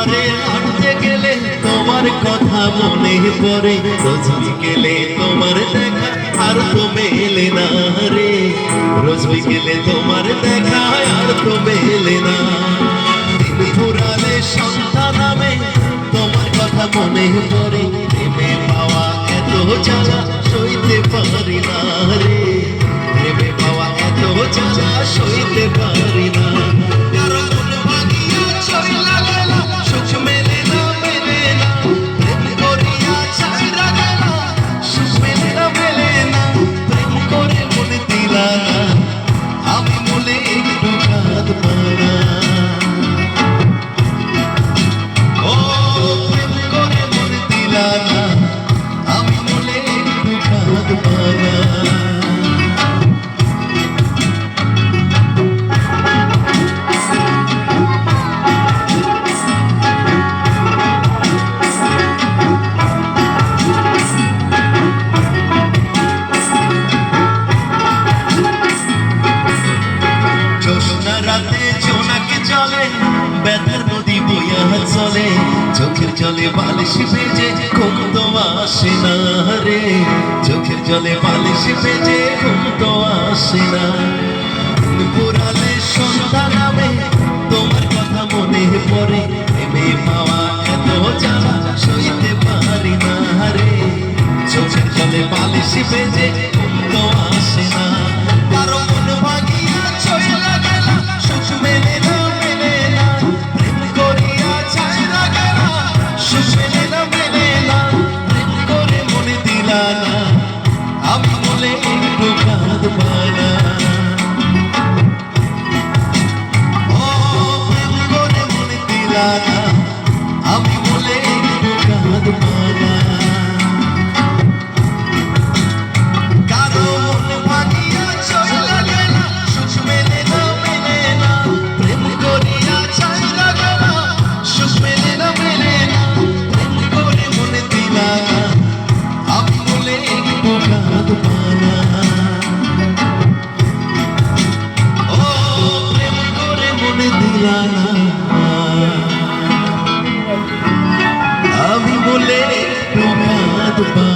পারে হাঁটতে গেলে তোমার কথা মনে পড়ে। রোজ বিকেলে তোমার দেখা আর তো মেলে না রে। রোজ বিকেলে তোমার দেখা আর তো মেলে না। দিন ফুরালে সন্ধ্যা নামে তোমার কথা মনে পড়ে। প্রেমে পাওয়া এত জ্বালা সইতে পারি না রে। প্রেমে পাওয়া এত জ্বালা সইতে পারি না। চলে ব্যথার নদী বইয়া চলে, চোখের জলে বালিশ ঘুম তো আসে না রে। চোখের জলে বালিশ ঘুম তো আসে না। পুরালে সন্ধ্যা নামে তোমার কথা মনে পড়ে, প্রেমে পাওয়া এত জ্বালা, সইতে পারি না রে। চোখের জলে বালিশ ভেজে ঘুম তো আসে না। আমি বলে কাঁদবা না কারও মন